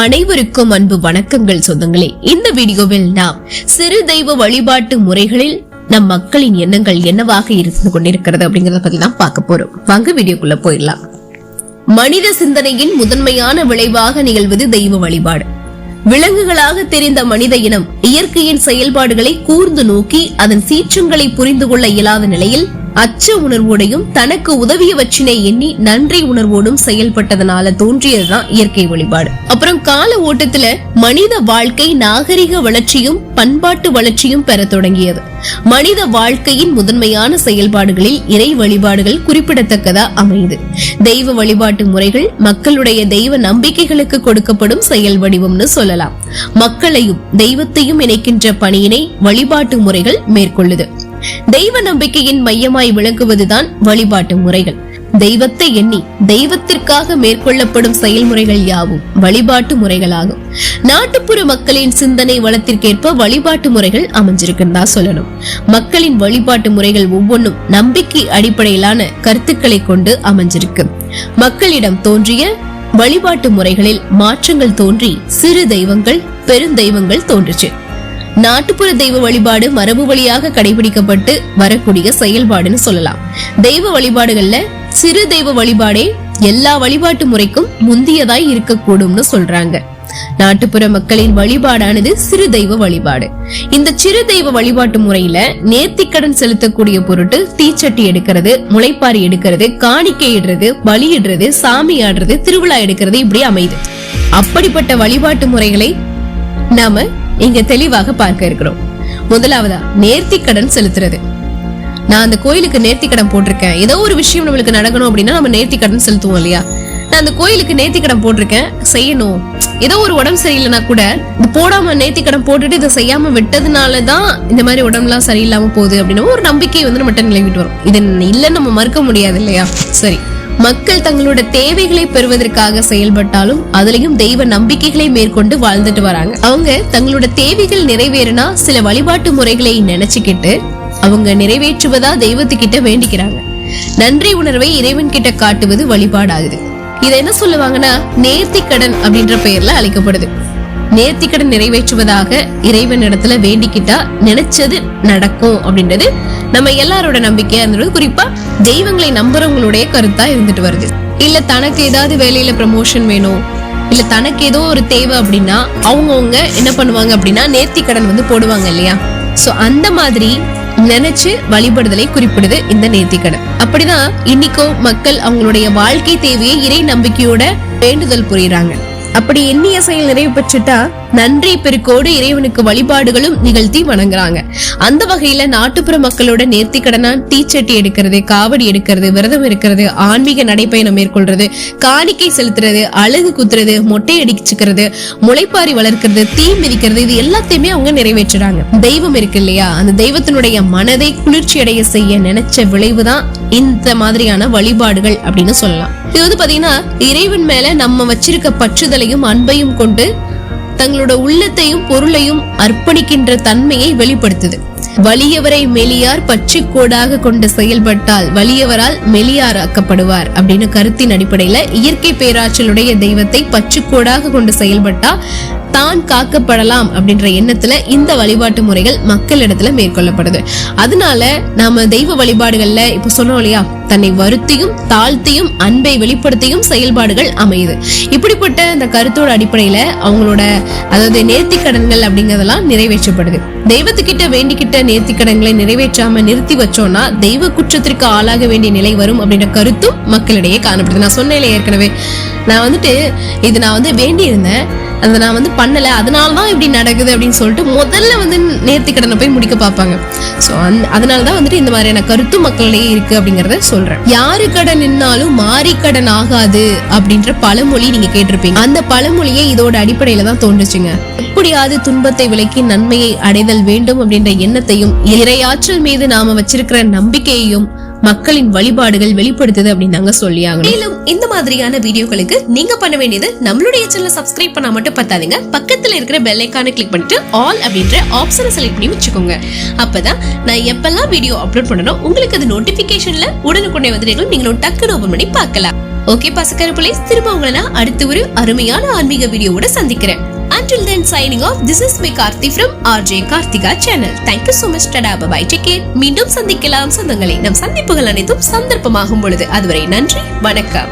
அனைவருக்கும் அன்பு வணக்கங்கள் சொந்தங்களே. இந்த வீடியோவில் நாம் சிறு தெய்வ வழிபாட்டு முறைகளில் நம் மக்களின் எண்ணங்கள் என்னவாக இருந்து கொண்டிருக்கிறது அப்படிங்கறத பத்தி தான் பார்க்க போறோம். வாங்க வீடியோக்குள்ள போயிடலாம். மனித சிந்தனையின் முதன்மையான விளைவாக நிகழ்வது தெய்வ வழிபாடு. விலங்குகளாக தெரிந்த மனித இனம் இயற்கையின் செயல்பாடுகளை கூர்ந்து நோக்கி அதன் சீற்றங்களை புரிந்து கொள்ள இயலாத நிலையில் அச்ச உணர்வோடையும் தனக்கு உதவியவற்றினை எண்ணி நன்றி உணர்வோடும் செயல்பட்டதனால தோன்றியதுதான் இயற்கை வழிபாடு. அப்புறம் கால ஓட்டத்துல மனித வாழ்க்கை நாகரிக வளர்ச்சியும் பண்பாட்டு வளர்ச்சியும் பெற தொடங்கியது. மனித வாழ்க்கையின் முதன்மையான செயல்பாடுகளில் இறை வழிபாடுகள் குறிப்பிடத்தக்கதா அமையுது. தெய்வ வழிபாட்டு முறைகள் மக்களுடைய தெய்வ நம்பிக்கைகளுக்கு கொடுக்கப்படும் செயல் வடிவம்னு சொல்லலாம். மக்களையும் தெய்வத்தையும் இணைக்கின்ற பணியினை வழிபாட்டு முறைகள் மேற்கொள்ளுது. தெய்வ நம்பிக்கையின் மையமாய் விளங்குவதுதான் வழிபாட்டு முறைகள். தெய்வத்தை எண்ணி தெய்வத்திற்காக மேற்கொள்ளப்படும் செயல்முறைகள் யாவும் வழிபாட்டு முறைகளாகும். நாட்டுப்புற மக்களின் சிந்தனை வளத்திற்கேற்ப வழிபாட்டு முறைகள் அமைஞ்சிருக்குன்னு தான் சொல்லணும். மக்களின் வழிபாட்டு முறைகள் ஒவ்வொன்றும் நம்பிக்கை அடிப்படையிலான கருத்துக்களை கொண்டு அமைஞ்சிருக்கு. மக்களிடம் தோன்றிய வழிபாட்டு முறைகளில் மாற்றங்கள் தோன்றி சிறு தெய்வங்கள் பெருந்தெய்வங்கள் தோன்றுச்சு. நாட்டுப்புற தெய்வ வழிபாடு மரபு வழியாக கடைபிடிக்கப்பட்டு வரக்கூடிய செயல்பாடுன்னு சொல்லலாம். தெய்வ வழிபாடுகள்ல சிறு தெய்வ வழிபாடே எல்லா வழிபாட்டு முறைக்கும் முந்தியதாய் இருக்கக்கூடும்னு சொல்றாங்க. நாட்டுப்புற மக்களின் வழிபாடானது சிறு தெய்வ வழிபாடு. இந்த சிறு தெய்வ வழிபாட்டு முறையில நேர்த்திக்கடன் செலுத்தக்கூடிய பொருட்டு தீச்சட்டி எடுக்கிறது முளைப்பாரி எடுக்கிறது காணிக்கை இடுறது பலியிடுறது சாமி ஆடுறது திருவிழா எடுக்கிறது இப்படி அமையுது. அப்படிப்பட்ட வழிபாட்டு முறைகளை நாம இங்க தெளிவாக பார்க்க இருக்கிறோம். முதலாவதா நேர்த்தி கடன் செலுத்துறது. நான் அந்த கோயிலுக்கு நேர்த்தி கடன் போட்டிருக்கேன். ஏதோ ஒரு விஷயம் நம்மளுக்கு நடக்கணும் அப்படின்னா நம்ம நேர்த்தி கடன் செலுத்துவோம் இல்லையா? நான் அந்த கோயிலுக்கு நேர்த்தி கடன் போட்டிருக்கேன். செய்யணும். ஏதோ ஒரு உடம்பு சரியில்லைனா கூட இது போடாம நேர்த்தி கடன் போட்டுட்டு இதை செய்யாம விட்டதுனாலதான் இந்த மாதிரி உடம்புலாம் சரியில்லாம போகுது அப்படின்னு ஒரு நம்பிக்கை வந்து நம்ம நிலவிட்டு வரும். இது இல்லைன்னு நம்ம மறுக்க முடியாது இல்லையா? சரி. மக்கள் தங்களோட தேவைகளை பெறுவதற்காக செயல்பட்டாலும் அதுலயும் தெய்வ நம்பிக்கைகளை மேற்கொண்டு வாழ்ந்துட்டு வராங்க. அவங்க தங்களோட தேவைகள் நிறைவேறினா சில வழிபாட்டு முறைகளை நினைச்சுக்கிட்டு அவங்க நிறைவேற்றுவதா தெய்வத்துக்கிட்ட வேண்டிக்கிறாங்க. நன்றி உணர்வை இறைவன் கிட்ட காட்டுவது வழிபாடாகுது. இதை என்ன சொல்லுவாங்கன்னா நேர்த்தி கடன் அப்படின்ற பெயர்ல அழைக்கப்படுது. நேர்த்திக்கடன் நிறைவேற்றுவதாக இறைவன் இடத்துல வேண்டிக்கிட்டா நினைச்சது நடக்கும் அப்படின்றது நம்ம எல்லாரோட நம்பிக்கையா இருந்தது குறிப்பா தெய்வங்களை நம்புறவங்களுடைய கருத்தா இருந்துட்டு வருது. இல்ல தனக்கு ஏதாவது வேலையில ப்ரமோஷன் வேணும். இல்ல தனக்கு ஏதோ ஒரு தேவை அப்படின்னா அவங்கவுங்க என்ன பண்ணுவாங்க அப்படின்னா நேர்த்தி கடன் வந்து போடுவாங்க இல்லையா? சோ அந்த மாதிரி நினைச்சு வழிபடுதலை குறிப்பிடுது இந்த நேர்த்திக்கடன் அப்படிதான் இன்னைக்கும் மக்கள் அவங்களுடைய வாழ்க்கை தேவையை இறை நம்பிக்கையோட வேண்டுதல் புரியுறாங்க. அப்படி எண்ணிய செயல் நிறைவு பெற்றுட்டா நன்றி பெருக்கோடு இறைவனுக்கு வழிபாடுகளும் நிகழ்த்தி வணங்குறாங்க. அந்த வகையில நாட்டுப்புற மக்களோட நேர்த்தி கடனா தீச்சட்டி எடுக்கிறது காவடி எடுக்கிறது விரதம் இருக்கிறது ஆன்மீக நடைப்பயணம் மேற்கொள்றது காணிக்கை செலுத்துறது அழகு குத்துறது மொட்டை அடிச்சுக்கிறது முளைப்பாரி வளர்க்கிறது தீ மிதிக்கிறது இது எல்லாத்தையுமே அவங்க நிறைவேற்றுறாங்க. தெய்வம் இருக்கு இல்லையா? அந்த தெய்வத்தினுடைய மனதை குளிர்ச்சி அடைய செய்ய நினைச்ச விளைவுதான் இந்த மாதிரியான வழிபாடுகள் அப்படின்னு சொல்லலாம். இது வந்து பாத்தீங்கன்னா இறைவன் மேல நம்ம வச்சிருக்க பற்றுதலை பற்றுதலையும் அன்பையும் கொண்டு தங்களோட உள்ளத்தையும் பொருளையும் அர்ப்பணிக்கின்ற தன்மையை வெளிப்படுத்துது. வலியவரை மெலியார் பச்சை கோடாக கொண்டு செயல்பட்டால் வலியவரால் மெலியாராக்கப்படுவார் அப்படின்னு கருத்தின் அடிப்படையில இயற்கை பேராற்றலுடைய தெய்வத்தை பச்சுக்கோடாக கொண்டு செயல்பட்டா தான் காக்கப்படலாம் அப்படின்ற எண்ணத்துல இந்த வழிபாட்டு முறைகள் மக்களிடத்துல மேற்கொள்ளப்படுது. அதனால நாம தெய்வ வழிபாடுகள்ல இப்ப சொன்னோம் இல்லையா தன்னை வருத்தியும் தாழ்த்தியும் அன்பை வெளிப்படுத்தியும் செயல்பாடுகள் அமையுது. இப்படிப்பட்ட இந்த கருத்தோட அடிப்படையில அவங்களோட அதாவது நேர்த்தி கடன்கள் அப்படிங்கறதெல்லாம் நிறைவேற்றப்படுது. தெய்வத்துக்கிட்ட வேண்டிக்கிட்ட நேர்த்தி கடன்களை நிறைவேற்றாம நிறுத்தி வச்சோம்னா தெய்வ குற்றத்திற்கு ஆளாக வேண்டிய நிலை வரும் அப்படின்ற கருத்தும் மக்களிடையே காணப்படுது. நான் சொன்னேன் ஏற்கனவே. நான் வந்துட்டு இது நான் வந்து வேண்டி இருந்தேன் அதை நான் வந்து பண்ணல. அதனால தான் இப்படி நடக்குது அப்படின்னு சொல்லிட்டு முதல்ல வந்து நேர்த்தி கடனை போய் முடிக்க பார்ப்பாங்க. ஸோ அந் அதனால தான் வந்துட்டு இந்த மாதிரியான கருத்து மக்களிடையே இருக்கு அப்படிங்கறத சொல்றேன். யாரு கடன் நின்னாலும் மாறி கடன் ஆகாது அப்படின்ற பழமொழி நீங்க கேட்டிருப்பீங்க. அந்த பழமொழியே இதோட அடிப்படையில தான் தோன்றுச்சுங்க. எப்படியாவது துன்பத்தை விலக்கி நன்மையை அடைதல் வேண்டும் அப்படின்ற எண்ணத்தையும் இறையாற்றல் மீது நாம வச்சிருக்கிற நம்பிக்கையையும் மக்களின் வழிபாடுகள் வெளிப்படுத்துது அப்படின்னு தாங்க சொல்லியாங்க மேலும் இந்த மாதிரியான வீடியோக்களுக்கு நீங்க பண்ண வேண்டியது நம்மளுடைய சேனலை சப்ஸ்கிரைப் பண்ணா மட்டும் பத்தாதீங்க. பக்கத்துல இருக்கிற பெல் ஐக்கானை கிளிக் பண்ணிட்டு ஆல் அப்படின்ற ஆப்ஷனை செலக்ட் பண்ணி வச்சுக்கோங்க. அப்பதான் நான் எப்பெல்லாம் வீடியோ அப்லோட் பண்ணணும் உங்களுக்கு அது நோட்டிபிகேஷன்ல உடனுக்குடனே வந்து நீங்களும் டக்குனு ஓபன் பண்ணி பார்க்கலாம். ஓகே பசக்கர பிள்ளை திரும்ப உங்களை நான் அடுத்த ஒரு அருமையான ஆன்மீக வீடியோவோட சந்திக்கிறேன். Until then signing off this is me Karthi from RJ Karthika channel thank you so much tada bye bye take care மீண்டும் சந்திக்கலாம் சொந்தங்களே நம் சந்திப்புகள் அனைத்தும் சந்தர்ப்பமாகும் பொழுது அதுவரை நன்றி வணக்கம்